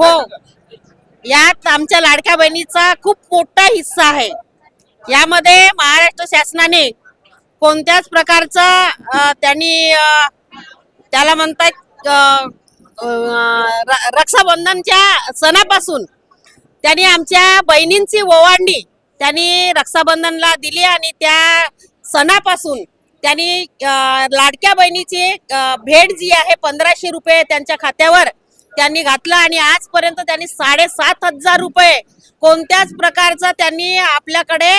हो. यात आमच्या लाडक्या बहिणीचा खूप मोठा हिस्सा आहे. यामध्ये महाराष्ट्र शासनाने कोणत्याच प्रकारचा त्यांनी त्याला म्हणतात र- रक्षाबंधनच्या सणापासून त्यांनी आमच्या बहिणींची ओवाडणी त्यांनी रक्षाबंधनला दिली आणि त्या सणापासून त्यांनी लाडक्या बहिणीची भेट जी आहे पंधराशे रुपये त्यांच्या खात्यावर त्यांनी घातलं आणि आजपर्यंत त्यांनी साडेसात हजार रुपये कोणत्याच प्रकारचा त्यांनी आपल्याकडे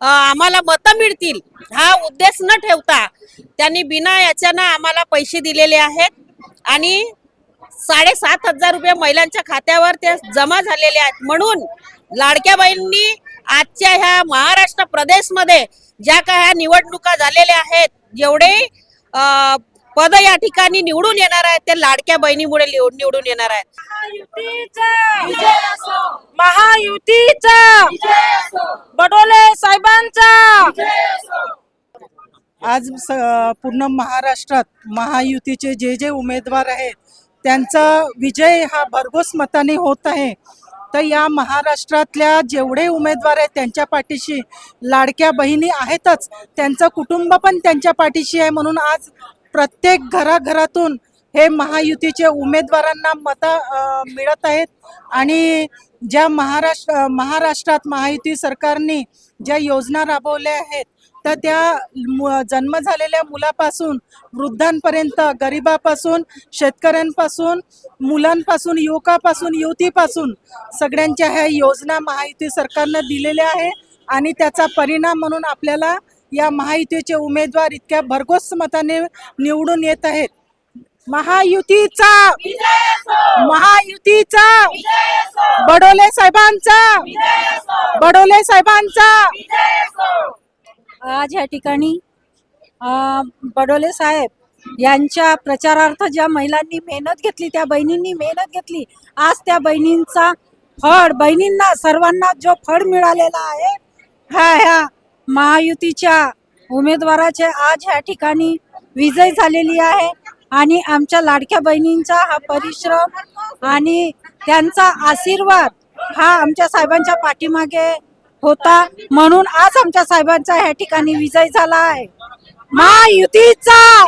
आम्हाला मतं मिळतील हा उद्देश न ठेवता त्यांनी बिना याच्यानं आम्हाला पैसे दिलेले आहेत. आणि साडेसात हजार रुपये महिलांच्या खात्यावर ते जमा झालेले आहेत. म्हणून लाडक्या आजच्या ह्या महाराष्ट्र प्रदेशमध्ये ज्या काय ह्या निवडणुका झालेल्या आहेत जेवढे पद या ठिकाणी निवडून येणार आहेत. ते लाडक्या बहिणीमुळे निवड- निवडून येणार आहेत. महायुतीचा. बडोले साहेबांचा. आज पूर्ण महाराष्ट्रात महायुतीचे जे जे उमेदवार आहेत त्यांचा विजय हा भरघोस मताने होत आहे. तर या महाराष्ट्रातल्या जेवढे उमेदवार आहेत त्यांच्या पाठीशी लाडक्या बहिणी आहेतच. त्यांचं कुटुंब पण त्यांच्या पाठीशी आहे म्हणून आज प्रत्येक घराघरातून हे महायुतीचे उमेदवारांना मतं मिळत आहेत. आणि ज्या महाराष्ट्र महाराष्ट्रात महायुती सरकारने ज्या योजना राबवल्या आहेत तर त्या मु- जन्म झालेल्या मुलापासून वृद्धांपर्यंत गरिबापासून शेतकऱ्यांपासून मुलांपासून युवकापासून युवतीपासून सगळ्यांच्या ह्या योजना महायुती सरकारनं दिलेल्या आहे. आणि त्याचा परिणाम म्हणून आपल्याला या महायुतीचे उमेदवार इतक्या भरघोस मताने निवडून येत आहेत. महायुतीचा महायुतीचा बडोले साहेबांचा बडोले साहेबांचा. आज या ठिकाणी बडोले साहेब यांच्या प्रचारार्थ ज्या महिलांनी मेहनत घेतली त्या बहिणींनी मेहनत घेतली आज त्या बहिणींचा फळ बहिणींना सर्वांना जो फळ मिळालेला आहे ह्या ह्या महायुतीच्या उमेदवाराचे आज ह्या ठिकाणी विजय झालेली आहे आणि आमच्या लाडक्या बहिणींचा हा परिश्रम आणि त्यांचा आशीर्वाद हा आमच्या साहेबांच्या पाठीमागे होता म्हणून आज आमच्या साहेबांचा ह्या ठिकाणी विजय झाला आहे. महायुतीचा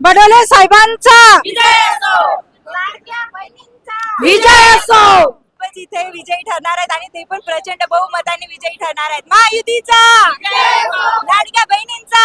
बडोले साहेबांचा विजय असो. इथे विजयी ठरणार आहेत आणि ते पण प्रचंड बहुमताने विजयी ठरणार आहेत. महायुतीचा! लाडक्या बहिणींचा!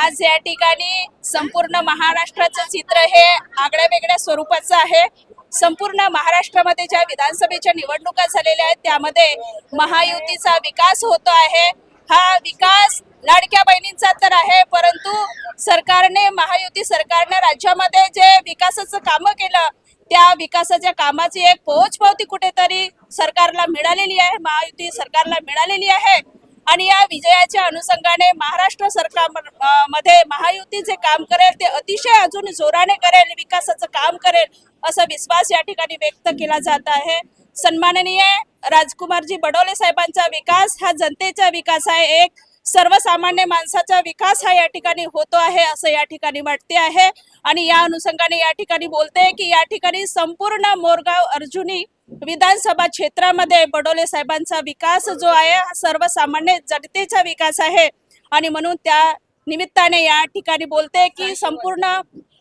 आज या ठिकाणी संपूर्ण महाराष्ट्राचं चित्र हे आगळ्या वेगळ्या स्वरूपाचं आहे. संपूर्ण महाराष्ट्रामध्ये ज्या विधानसभेच्या निवडणुका झालेल्या आहेत त्यामध्ये महायुतीचा विकास होतो आहे. हा विकास लाडक्या बहिणींचा तर आहे परंतु सरकारने महायुती सरकारने राज्यामध्ये जे विकासाचं कामं केलं त्या विकासाच्या कामाची एक पोहोचपावती कुठेतरी सरकारला मिळालेली आहे महायुती सरकारला मिळालेली आहे. आणि या विजयाच्या अनुषंगाने महाराष्ट्र सरकारमध्ये महायुती जे काम करेल ते अतिशय अजून जोराने करेल विकासाचं काम करेल असा विश्वास या ठिकाणी व्यक्त केला जात आहे. सन्माननीय राजकुमारजी बडोले साहेबांचा विकास हा जनतेचा विकास आहे. एक सर्वसामान्य माणसाचा विकास हा या ठिकाणी होतो आहे असं या ठिकाणी वाटते आहे. आणि या अनुषंगाने या ठिकाणी बोलते की या ठिकाणी संपूर्ण मोरगाव अर्जुनी विधानसभा क्षेत्रामध्ये बडोले साहेबांचा विकास जो आहे हा सर्वसामान्य जनतेचा विकास आहे. आणि म्हणून त्या निमित्ताने या ठिकाणी बोलते की संपूर्ण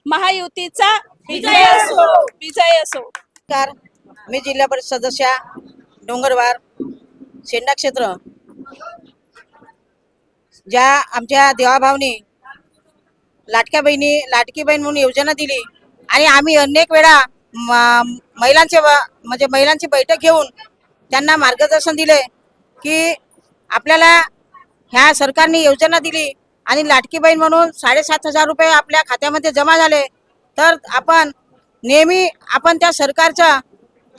महायुतीचा विजय असो विजय असो. मी जिल्हा परिषद सदस्या डोंगरवार शेंडा क्षेत्र. ज्या आमच्या देवाभावनी लाटक्या बहिणी लाटकी बहीण म्हणून योजना दिली आणि आम्ही अनेक वेळा म- महिलांचे व- म्हणजे महिलांची बैठक घेऊन त्यांना मार्गदर्शन दिले की आपल्याला ह्या सरकारने योजना दिली आणि लाटकी बहीण म्हणून साडेसात हजार रुपये आपल्या खात्यामध्ये जमा झाले. तर आपण नेहमी आपण त्या सरकारचं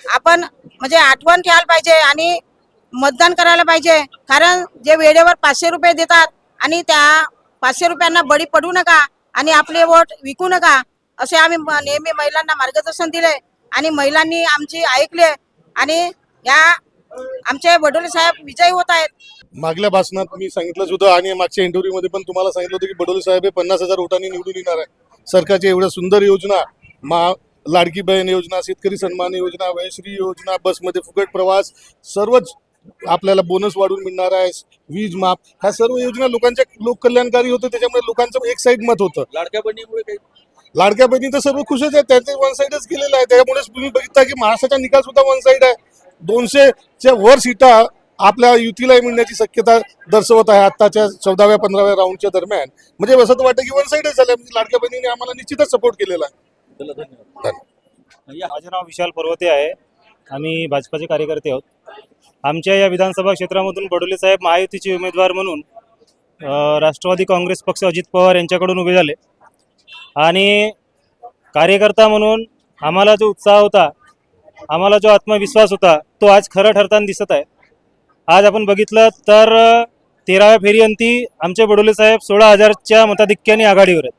आपण म्हणजे आठवण ठेवायला पाहिजे आणि मतदान करायला पाहिजे. कारण जे वेळेवर पाचशे रुपये देतात आणि त्या पाचशे रुपयांना बळी पडू नका आणि आपले वोट विकू नका. असे आम्ही नेहमी महिलांना मार्गदर्शन दिले आणि महिलांनी आमची ऐकले आणि या आमचे बडोले साहेब विजयी होत आहेत. मागल्या भाषणात मी सांगितलंच होतं आणि मागच्या इंटरव्ह्यू मध्ये पण तुम्हाला सांगितलं होतं की बडोले साहेब हे पन्नास हजार वोटांनी निवडून येणार आहे. सरकारच्या एवढ्या सुंदर योजना मा लाडकी बहीण योजना शेतकरी सन्मान योजना वयश्री योजना बसमध्ये फुकट प्रवास सर्वच आपल्याला बोनस वाढून मिळणार आहे वीज माफ ह्या सर्व योजना लोकांच्या लोककल्याणकारी होतं त्याच्यामुळे लोकांचं एक साईड मत होतं. लाडक्या बहिणीमुळे काही लाडक्या बहिणी तर सर्व खुशच आहेत त्याचे वन साईडच केलेलं आहे त्यामुळेच तुम्ही बघितला की महाराष्ट्राचा निकाल सुद्धा वन साईड आहे. दोनशेच्या वर सीटा आपल्या युतीला मिळण्याची शक्यता दर्शवत आहे आत्ताच्या चौदाव्या पंधराव्या राऊंडच्या दरम्यान. म्हणजे असं तर वाटतं की वन साईडच झालं म्हणजे लाडक्या बहिणीने आम्हाला निश्चितच सपोर्ट केलेला आहे. माझे नाव विशाल पर्वते आहे आम्ही भाजपाचे कार्यकर्ते आहोत. आमच्या या विधानसभा क्षेत्रामधून बडोले साहेब महायुतीचे उमेदवार म्हणून राष्ट्रवादी काँग्रेस पक्ष अजित पवार यांच्याकडून उभे झाले. आणि कार्यकर्ता म्हणून आम्हाला जो उत्साह होता आम्हाला जो आत्मविश्वास होता तो आज खरं ठरताना दिसत आहे. आज आपण बघितलं तर तेराव्या फेरीअंती आमचे बडोले साहेब सोळा हजारच्या मताधिक्याने आघाडीवर आहेत.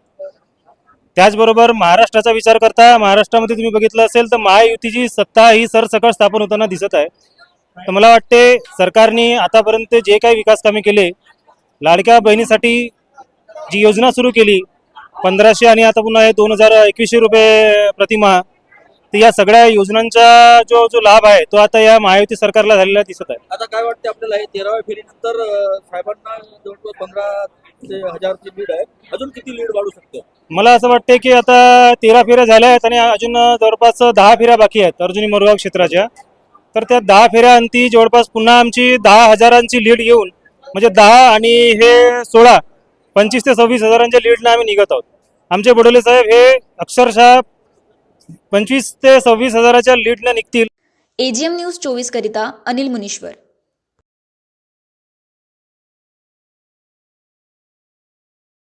त्याचबरोबर महाराष्ट्राचा विचार करता महाराष्ट्रामध्ये तुम्ही बघितलं असेल तर महायुतीची सत्ता ही सरसकट स्थापन होताना दिसत आहे. तर मला वाटते सरकारने आतापर्यंत जे काही विकास कामे केले लाडक्या बहिणीसाठी जी योजना सुरू केली पंधराशे आणि आता पुन्हा हे दोन हजार एकवीसशे रुपये प्रतिमा तर या सगळ्या योजनांचा जो जो लाभ आहे तो आता या महायुती सरकारला झालेला दिसत आहे. आता काय वाटते आपल्याला हे तेराव्या फेरीनंतर साहेबांना जवळपास पंधरा ते हजारची लीड आहे. अजून किती लीड वाढू शकते? मला असं वाटते की आता तेरा फेऱ्या झाल्या आहेत आणि अजून जवळपास दहा फेऱ्या बाकी आहेत अर्जुनी मोरगाव क्षेत्राच्या. तर त्या दहा फेऱ्या अंती जवळपास पुन्हा आमची दहा हजारांची लीड येऊन म्हणजे दहा आणि हे सोळा पंचवीस ते सव्वीस हजारांच्या लीडनं आम्ही निघत आहोत. आमचे बडोले साहेब हे अक्षरशः पंचवीस ते सव्वीस हजाराच्या लीडनं निघतील. एजीएम न्यूज चोवीस करिता अनिल मुनीश्वर.